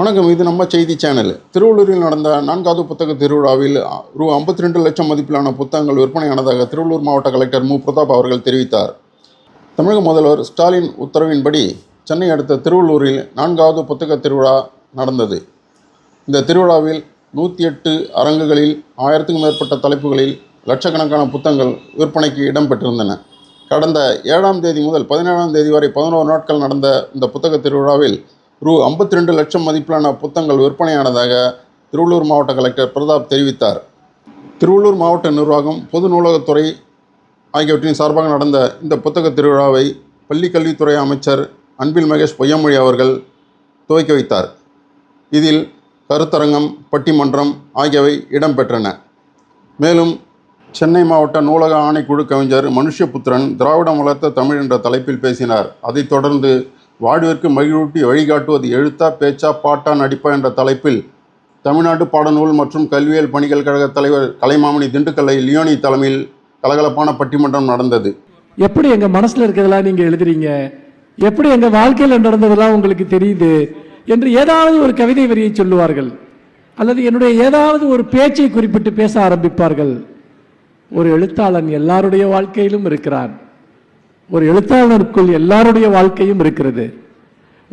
வணக்கம் இது நம்ம செய்தி சேனல் திருவள்ளூரில் நடந்த நான்காவது புத்தக திருவிழாவில் ரூ. ஐம்பத்தி ரெண்டு லட்சம் மதிப்பிலான புத்தகங்கள் விற்பனையானதாக திருவள்ளூர் மாவட்ட கலெக்டர் மு. பிரதாப் அவர்கள் தெரிவித்தார். தமிழக முதல்வர் ஸ்டாலின் உத்தரவின்படி சென்னை அடுத்த திருவள்ளூரில் நான்காவது புத்தக திருவிழா நடந்தது. இந்த திருவிழாவில் நூற்றி எட்டு அரங்குகளில் ஆயிரத்துக்கும் மேற்பட்ட தலைப்புகளில் லட்சக்கணக்கான புத்தகங்கள் விற்பனைக்கு இடம்பெற்றிருந்தன. கடந்த ஏழாம் தேதி முதல் பதினேழாம் தேதி வரை பதினோரு நாட்கள் நடந்த இந்த புத்தக திருவிழாவில் ரூ ஐம்பத்தி ரெண்டு லட்சம் மதிப்பிலான புத்தகங்கள் விற்பனையானதாக திருவள்ளூர் மாவட்ட கலெக்டர் பிரதாப் தெரிவித்தார். திருவள்ளூர் மாவட்ட நிர்வாகம் பொது நூலகத்துறை ஆகியவற்றின் சார்பாக நடந்த இந்த புத்தக திருவிழாவை பள்ளிக்கல்வித்துறை அமைச்சர் அன்பில் மகேஷ் பொய்யாமொழி அவர்கள் துவக்கி வைத்தார். இதில் கருத்தரங்கம் பட்டிமன்றம் ஆகியவை இடம்பெற்றன. மேலும் சென்னை மாவட்ட நூலக ஆணைக்குழு கவிஞர் மனுஷ்யபுத்திரன் திராவிடம் வளர்த்த தமிழ் என்ற தலைப்பில் பேசினார். அதைத் தொடர்ந்து வாழ்விற்கு மகிழ்வூட்டி வழிகாட்டுவது எழுத்தா பேச்சா பாட்டா நடிப்பா என்ற தலைப்பில் தமிழ்நாடு பாடநூல் மற்றும் கல்வியியல் பணிகள் கழக தலைவர் கலைமாமணி திண்டுக்கல்லை லியோனி தலைமையில் கலகலப்பான பட்டிமன்றம் நடந்தது. எப்படி எங்க மனசுல இருக்கிறதெல்லாம் நீங்க எழுதுறீங்க? எப்படி எங்க வாழ்க்கையில நடந்ததெல்லாம் உங்களுக்கு தெரியுது? என்று ஏதாவது ஒரு கவிதை வரியை சொல்லுவார்கள். அல்லது என்னுடைய ஏதாவது ஒரு பேச்சை குறிப்பிட்டு பேச ஆரம்பிப்பார்கள். ஒரு எழுத்தாளன் எல்லாருடைய வாழ்க்கையிலும் இருக்கிறான். ஒரு எழுத்தாளனுக்குள் எல்லாருடைய வாழ்க்கையும் இருக்கிறது.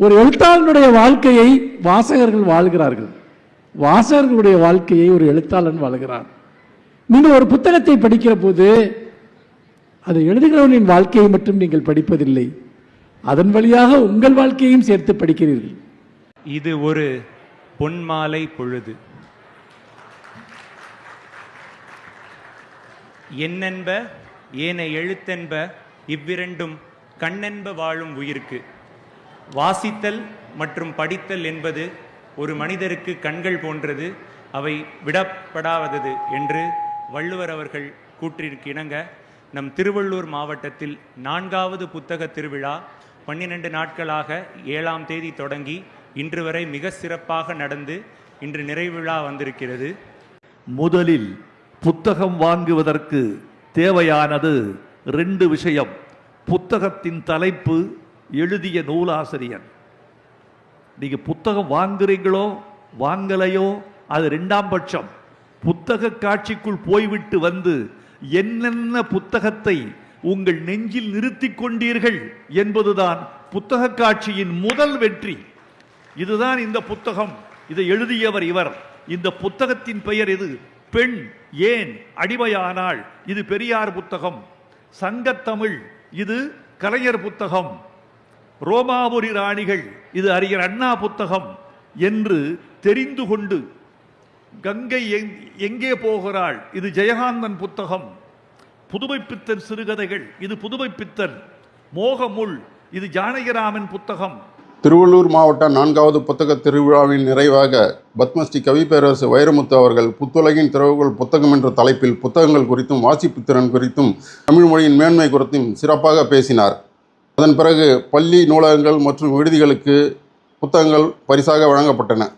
ஒரு எழுத்தாளனுடைய வாழ்க்கையை வாசகர்கள் வாழ்கிறார்கள். வாசகர்களுடைய வாழ்க்கையை ஒரு எழுத்தாளன் வாழ்கிறான். நீங்கள் ஒரு புத்தகத்தை படிக்கிற போது அதை எழுதுகிறவனின் வாழ்க்கையை மட்டும் நீங்கள் படிப்பதில்லை. அதன் வழியாக உங்கள் வாழ்க்கையையும் சேர்த்து படிக்கிறீர்கள். இது ஒரு பொன்மாலை பொழுது. என்னென்ப ஏன எழுத்தென்ப இவ்விரண்டும் கண்ணென்ப வாழும் உயிர்க்கு. வாசித்தல் மற்றும் படித்தல் என்பது ஒரு மனிதருக்கு கண்கள் போன்றது அவை விடப்படாதது என்று வள்ளுவர் அவர்கள் கூற்றிற்கு இணங்க நம் திருவள்ளூர் மாவட்டத்தில் நான்காவது புத்தக திருவிழா பன்னிரண்டு நாட்களாக ஏழாம் தேதி தொடங்கி இன்று வரை மிக சிறப்பாக நடந்து இன்று நிறைவிழா வந்திருக்கிறது. முதலில் புத்தகம் வாங்குவதற்கு தேவையானது ரெண்டு விஷயம். புத்தகத்தின் தலைப்பு எழுதிய நூலாசிரியர் நீங்கள் புத்தகம் வாங்குறீங்களோ வாங்கலையோ அது ரெண்டாம் பட்சம். புத்தக காட்சிக்குள் போய்விட்டு வந்து என்னென்ன புத்தகத்தை உங்கள் நெஞ்சில் நிறுத்தி கொண்டீர்கள் என்பதுதான் புத்தக காட்சியின் முதல் வெற்றி. இதுதான் இந்த புத்தகம். இதை எழுதியவர் இவர். இந்த புத்தகத்தின் பெயர் இது. பெண் ஏன் அடிமையானாள்? இது பெரியார் புத்தகம். சங்கத்தமிழ் இது கலைஞர் புத்தகம். ரோமாபுரி ராணிகள் இது அறிஞர் அண்ணா புத்தகம் என்று தெரிந்து கொண்டு கங்கை எங்கே போகிறாள்? இது ஜெயகாந்தன் புத்தகம். புதுமைப்பித்தன் சிறுகதைகள் இது புதுமைப்பித்தன் மோகமுள் இது ஜானகிராமன் புத்தகம். திருவள்ளூர் மாவட்ட நான்காவது புத்தக திருவிழாவின் நிறைவாக பத்மஸ்ரீ கவி பேரரசு வைரமுத்து அவர்கள் புத்துலகின் திறவுகள் புத்தகம் என்ற தலைப்பில் புத்தகங்கள் குறித்தும் வாசிப்பு திறன் குறித்தும் தமிழ் மொழியின் மேன்மை குறித்தும் சிறப்பாக பேசினார். அதன் பிறகு பள்ளி நூலகங்கள் மற்றும் விடுதிகளுக்கு புத்தகங்கள் பரிசாக வழங்கப்பட்டன.